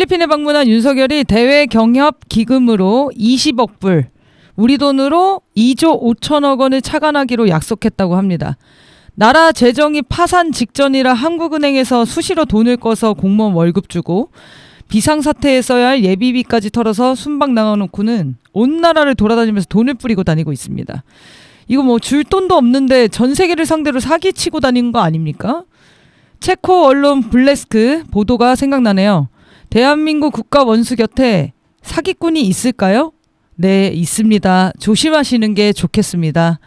필리핀에 방문한 윤석열이 대외 경협 기금으로 20억 불, 우리 돈으로 2조 5천억 원을 차관하기로 약속했다고 합니다. 나라 재정이 파산 직전이라 한국은행에서 수시로 돈을 꺼서 공무원 월급 주고 비상사태에 써야 할 예비비까지 털어서 순방 나눠놓고는 온 나라를 돌아다니면서 돈을 뿌리고 다니고 있습니다. 이거 뭐 줄 돈도 없는데 전 세계를 상대로 사기치고 다니는 거 아닙니까? 체코 언론 블레스크 보도가 생각나네요. 대한민국 국가 원수 곁에 사기꾼이 있을까요? 네, 있습니다. 조심하시는 게 좋겠습니다.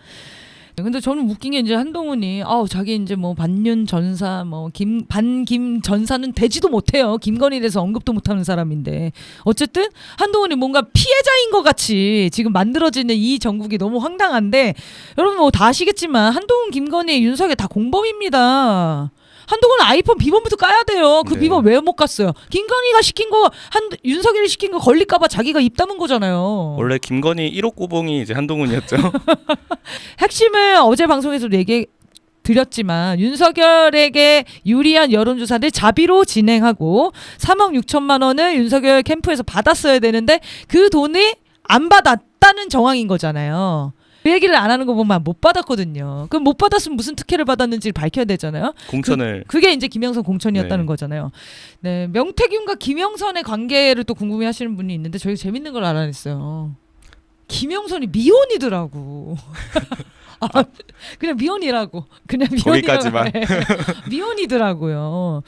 근데 저는 웃긴 게 이제 한동훈이 아우 자기 이제 뭐 반윤 전사 뭐 김 반김 전사는 되지도 못해요. 김건희에 대해서 언급도 못하는 사람인데 어쨌든 한동훈이 뭔가 피해자인 것 같이 지금 만들어지는 이 정국이 너무 황당한데 여러분 뭐 다 아시겠지만 한동훈 김건희 윤석열 다 공범입니다. 한동훈 아이폰 비번부터 까야 돼요. 그 네. 비번 왜 못 갔어요? 김건희가 시킨 거 한 윤석열이 시킨 거 걸릴까봐 자기가 입 담은 거잖아요. 원래 김건희 1호 꼬봉이 이제 한동훈이었죠. 핵심을 어제 방송에서도 얘기 드렸지만 윤석열에게 유리한 여론조사를 자비로 진행하고 3억 6천만 원을 윤석열 캠프에서 받았어야 되는데 그 돈이 안 받았다는 정황인 거잖아요. 그 얘기를 안 하는 거 보면 못 받았거든요. 그럼 못 받았으면 무슨 특혜를 받았는지 를 밝혀야 되잖아요. 공천을 그 게 이제 김영선 공천이었다는 네. 거잖아요. 네, 명태균과 김영선의 관계를 또 궁금해하시는 분이 있는데 저희 재밌는 걸 알아냈어요. 김영선이 미혼이더라고. 아, 그냥 미혼이라고. 그냥 미혼이라고. 해. 미혼이더라고요.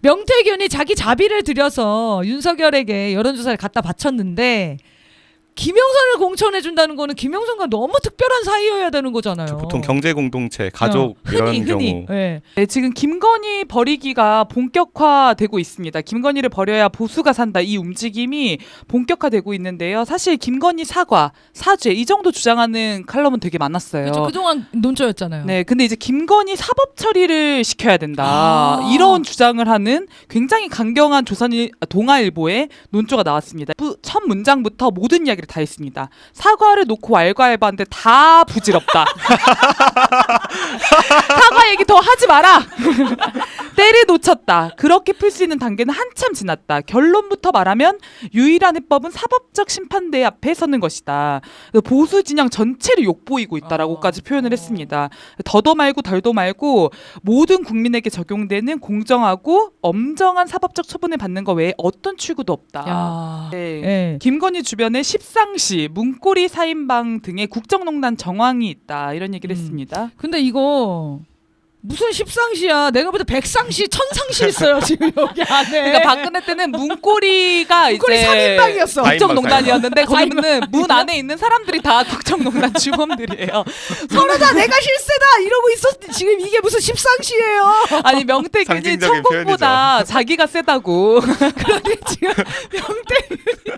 명태균이 자기 자비를 들여서 윤석열에게 여론조사를 갖다 바쳤는데 김영선을 공천해 준다는 거는 김영선과 너무 특별한 사이여야 되는 거잖아요. 보통 경제 공동체, 가족 어, 이런 흔히, 흔히. 경우 네. 네, 지금 김건희 버리기가 본격화되고 있습니다. 김건희를 버려야 보수가 산다 이 움직임이 본격화되고 있는데요. 사실 김건희 사과, 사죄 이 정도 주장하는 칼럼은 되게 많았어요. 그렇죠. 그동안 논조였잖아요. 네, 근데 이제 김건희 사법 처리를 시켜야 된다. 아. 이런 주장을 하는 굉장히 강경한 조선일 아, 동아일보의 논조가 나왔습니다. 부- 첫 문장부터 모든 이야기를 다 했습니다. 사과를 놓고 왈가왈부한데 다 부질없다. 사과 얘기 더 하지 마라. 때를 놓쳤다. 그렇게 풀 수 있는 단계는 한참 지났다. 결론부터 말하면 유일한 해법은 사법적 심판대 앞에 서는 것이다. 보수 진영 전체를 욕보이고 있다라고까지 표현을 했습니다. 더도 말고 덜도 말고 모든 국민에게 적용되는 공정하고 엄정한 사법적 처분을 받는 것 외에 어떤 출구도 없다. 야. 네. 네. 김건희 주변에 십상시, 문고리 사인방 등의 국정농단 정황이 있다 이런 얘기를 음. 했습니다. 근데 이거 무슨 십상시야? 내가 볼때 백상시, 천상시 있어요 지금 여기 안에. 그러니까 박근혜 때는 문고리가 문고리 이제 삼인방이었어. 국정농단이었는데 사인방. 거기는 문 안에 있는 사람들이 다 국정농단 주범들이에요. 서로 다 내가 실세다 이러고 있었. 지금 이게 무슨 십상시예요? 아니 명태균이 천국보다 자기가 세다고. 그런데 지금 명태균이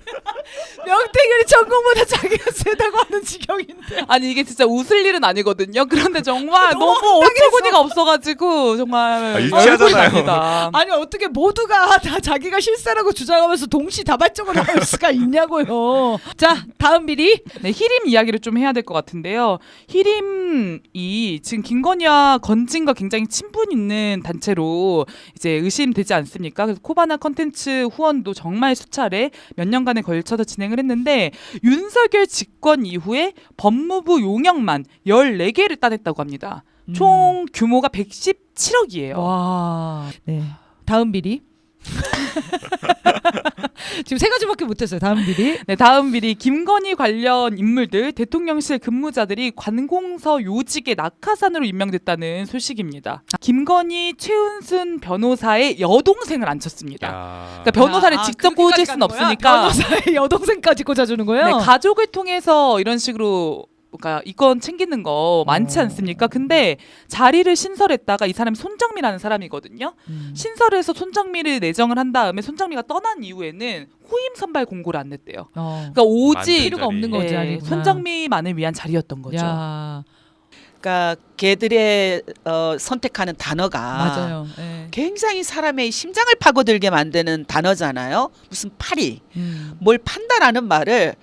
명태균이 전공보다 자기가 세다고 하는 지경인데. 아니 이게 진짜 웃을 일은 아니거든요. 그런데 정말 너무 너무 어처구니가 없어가지고 정말 아, 유치하잖아요. 얼굴이 납니다. 아니 어떻게 모두가 다 자기가 실세라고 주장하면서 동시다발적으로 할 수가 있냐고요. 자 다음 비리. 네, 히림 이야기를 좀 해야 될 것 같은데요. 히림이 지금 김건희와 건진과 굉장히 친분 있는 단체로 이제 의심되지 않습니까? 그래서 코바나 컨텐츠 후원도 정말 수차례 몇 년간에 걸쳐서 진행 을 했는데 윤석열 집권 이후에 법무부 용역만 14개를 따냈다고 합니다. 총 규모가 117억이에요. 와. 네. 다음 비리. 지금 세 가지밖에 못했어요. 다음 비리. 네, 다음 비리 김건희 관련 인물들 대통령실 근무자들이 관공서 요직의 낙하산으로 임명됐다는 소식입니다. 김건희 최은순 변호사의 여동생을 앉혔습니다. 야. 그러니까 변호사를 아, 직접 그렇게까지 꽂을 가는 수는 거야? 없으니까 변호사의 여동생까지 꽂아주는 거예요. 네, 가족을 통해서 이런 식으로 그러니까 이건 챙기는 거 많지 어. 않습니까? 근데 자리를 신설했다가 이 사람이 손정미라는 사람이거든요. 음. 신설해서 손정미를 내정을 한 다음에 손정미가 떠난 이후에는 후임 선발 공고를 안 냈대요. 어. 그러니까 오직 필요가 없는 거지 네, 아니구나. 손정미만을 위한 자리였던 거죠. 야 그러니까 걔들의 어, 선택하는 단어가 맞아요. 예. 굉장히 사람의 심장을 파고들게 만드는 단어잖아요. 무슨 파리, 음. 뭘 판다라는 말을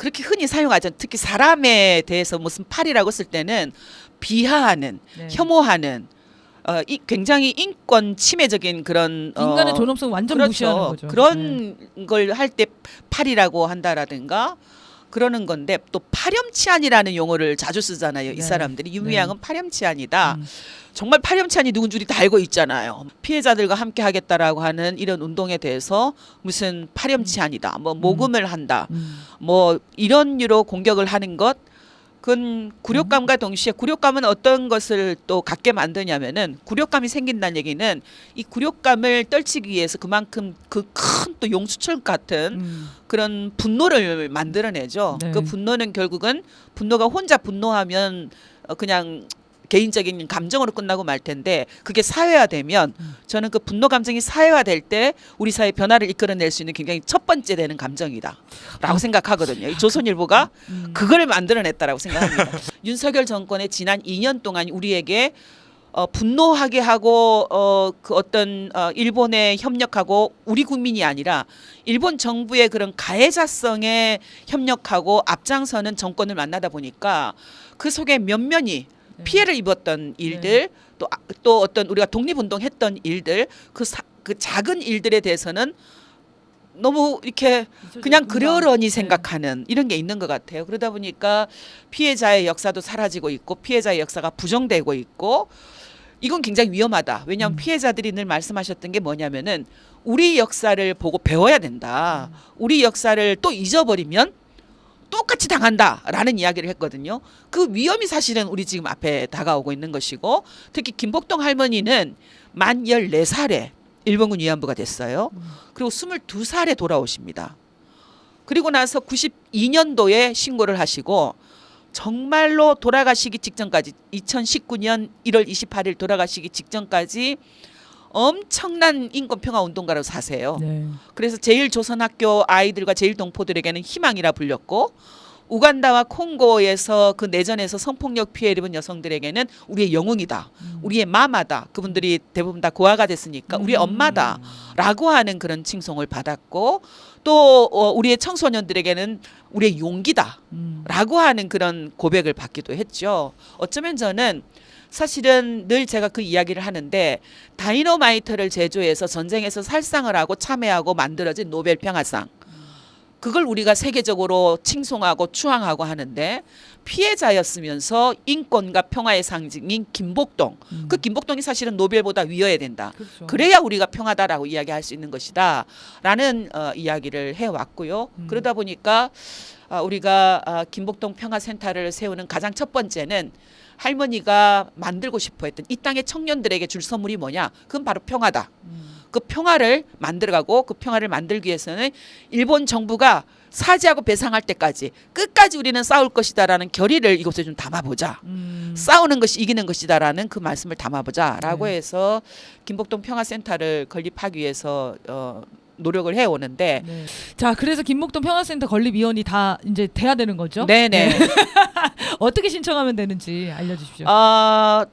그렇게 흔히 사용하죠. 특히 사람에 대해서 무슨 파리라고 쓸 때는 비하하는, 네. 혐오하는 어, 이, 굉장히 인권 침해적인 그런 어, 인간의 존엄성 완전 그렇죠. 무시하는 거죠. 네. 그런 걸 할 때 팔이라고 한다라든가 그러는 건데 또 파렴치한이라는 용어를 자주 쓰잖아요. 이 네. 사람들이 유미양은 파렴치한이다. 음. 정말 파렴치한이 누군 줄이 다 알고 있잖아요. 피해자들과 함께 하겠다라고 하는 이런 운동에 대해서 무슨 파렴치한이다. 뭐 모금을 한다. 음. 뭐 이런 류로 공격을 하는 것 그건 굴욕감과 동시에 굴욕감은 어떤 것을 또 갖게 만드냐면은 굴욕감이 생긴다는 얘기는 이 굴욕감을 떨치기 위해서 그만큼 그 큰 또 용수철 같은 음. 그런 분노를 만들어내죠. 네. 그 분노는 결국은 분노가 혼자 분노하면 어, 그냥 개인적인 감정으로 끝나고 말 텐데 그게 사회화되면 음. 저는 그 분노 감정이 사회화될 때 우리 사회 변화를 이끌어낼 수 있는 굉장히 첫 번째 되는 감정이다라고 생각하거든요. 이 조선일보가 음. 그걸 만들어냈다라고 생각합니다. 윤석열 정권의 지난 2년 동안 우리에게 어, 분노하게 하고 어, 그 어떤 어, 일본에 협력하고 우리 국민이 아니라 일본 정부의 그런 가해자성에 협력하고 앞장서는 정권을 만나다 보니까 그 속에 네. 피해를 입었던 일들 또, 아- 또 어떤 우리가 독립운동했던 일들 그, 사, 그 작은 일들에 대해서는 너무 이렇게 그냥 그러려니 네. 생각하는 이런 게 있는 것 같아요. 그러다 보니까 피해자의 역사도 사라지고 있고 피해자의 역사가 부정되고 있고 이건 굉장히 위험하다. 왜냐하면 음. 피해자들이 늘 말씀하셨던 게 뭐냐면은 우리 역사를 보고 배워야 된다. 음. 우리 역사를 또 잊어버리면 똑같이 당한다라는 이야기를 했거든요. 그 위험이 사실은 우리 지금 앞에 다가오고 있는 것이고 특히 김복동 할머니는 만 14살에 일본군 위안부가 됐어요. 그리고 22살에 돌아오십니다. 그리고 나서 92년도에 신고를 하시고 정말로 돌아가시기 직전까지 2019년 1월 28일 돌아가시기 직전까지 엄청난 인권평화 운동가로 사세요. 네. 그래서 제일 조선학교 아이들과 제일 동포들에게는 희망이라 불렸고 우간다와 콩고에서 그 내전에서 성폭력 피해 입은 여성들에게는 우리의 영웅이다. 우리의 마마다. 그분들이 대부분 다 고아가 됐으니까 우리의 음. 엄마다라고 하는 그런 칭송을 받았고 또 어, 우리의 청소년들에게는 우리의 용기다. 음. 라고 하는 그런 고백을 받기도 했죠. 어쩌면 저는 사실은 늘 제가 그 이야기를 하는데 다이너마이트를 제조해서 전쟁에서 살상을 하고 참여하고 만들어진 노벨 평화상. 그걸 우리가 세계적으로 칭송하고 추앙하고 하는데 피해자였으면서 인권과 평화의 상징인 김복동. 음. 그 김복동이 사실은 노벨보다 위여야 된다. 그렇죠. 그래야 우리가 평화다라고 이야기할 수 있는 것이다 라는 어, 이야기를 해왔고요. 음. 그러다 보니까 아, 우리가 아, 김복동 평화센터를 세우는 가장 첫 번째는 할머니가 만들고 싶어 했던 이 땅의 청년들에게 줄 선물이 뭐냐? 그건 바로 평화다. 음. 그 평화를 만들어가고 그 평화를 만들기 위해서는 일본 정부가 사죄하고 배상할 때까지 끝까지 우리는 싸울 것이다라는 결의를 이곳에 좀 담아보자. 음. 싸우는 것이 이기는 것이다라는 그 말씀을 담아보자라고 네. 해서 김복동 평화센터를 건립하기 위해서 어, 노력을 해 오는데 네. 자, 그래서 김목동 평화센터 건립위원이 다 이제 돼야 되는 거죠? 네네 어떻게 신청하면 되는지 알려주십시오. 아,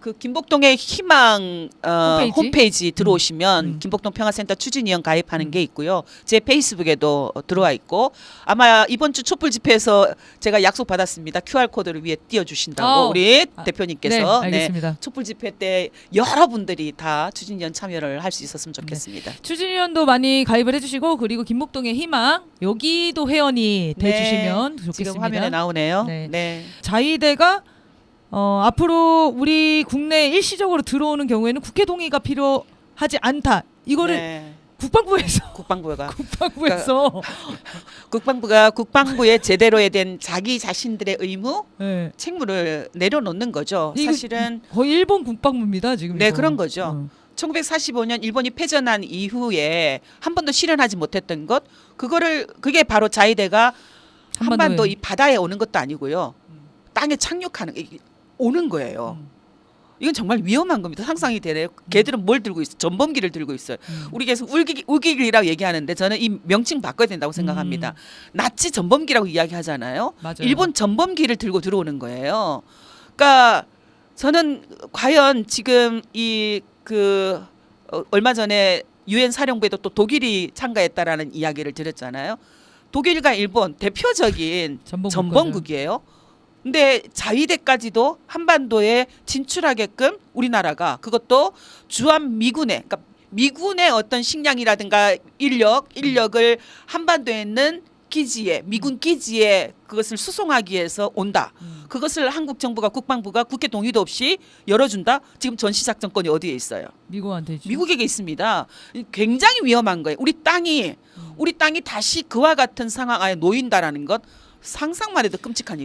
그 김복동의 희망 어, 홈페이지? 홈페이지, 들어오시면 음. 김복동 평화센터 추진위원 가입하는 음. 게 있고요. 제 페이스북에도 어, 들어와 있고 아마 이번 주 촛불 집회에서 제가 약속 받았습니다. QR 코드를 위에 띄워주신다고 어. 우리 아, 대표님께서 네, 알겠습니다. 촛불 집회 때 여러분들이 다 추진위원 참여를 할 수 있었으면 좋겠습니다. 추진위원도 많이 가입을 해주시고 그리고 김목동의 희망 여기도 회원이 네, 돼주시면 좋겠습니다. 지금 화면에 나오네요. 네. 네. 자위대가 어, 앞으로 우리 국내에 일시적으로 들어오는 경우에는 국회 동의가 필요하지 않다. 이거를 네. 국방부에서 국방부가 국방부에서 국방부가 국방부에 제대로 된 자기 자신들의 의무 네. 책무를 내려놓는 거죠. 이거 사실은 거의 일본 국방부입니다 지금. 네, 이거. 그런 거죠. 어. 1945년 일본이 패전한 이후에 한 번도 실현하지 못했던 것 그거를 그게 바로 자위대가 한반도. 이 바다에 오는 것도 아니고요. 땅에 착륙하는 게 오는 거예요. 음. 이건 정말 위험한 겁니다. 상상이 되래요. 걔들은 뭘 들고 있어? 전범기를 들고 있어요. 음. 우리 계속 울기, 우기기라고 얘기하는데 저는 이 명칭 바꿔야 된다고 생각합니다. 나치 전범기라고 이야기하잖아요. 맞아요. 일본 전범기를 들고 들어오는 거예요. 그러니까 저는 과연 지금 이 그 얼마 전에 유엔 사령부에도 또 독일이 참가했다라는 이야기를 들었잖아요. 독일과 일본 대표적인 전범국 전범국이에요. 근데 자위대까지도 한반도에 진출하게끔 우리나라가 그것도 주한 미군의 그러니까 미군의 어떤 식량이라든가 인력 인력을 한반도에 있는 기지에 미군 기지에 그것을 수송하기 위해서 온다. 그것을 한국 정부가 국방부가 국회 동의도 없이 열어준다. 지금 전시 작전권이 어디에 있어요? 미국한테 있죠. 미국에게 있습니다. 굉장히 위험한 거예요. 우리 땅이 우리 땅이 다시 그와 같은 상황 안에 놓인다라는 것 상상만 해도 끔찍한 일이.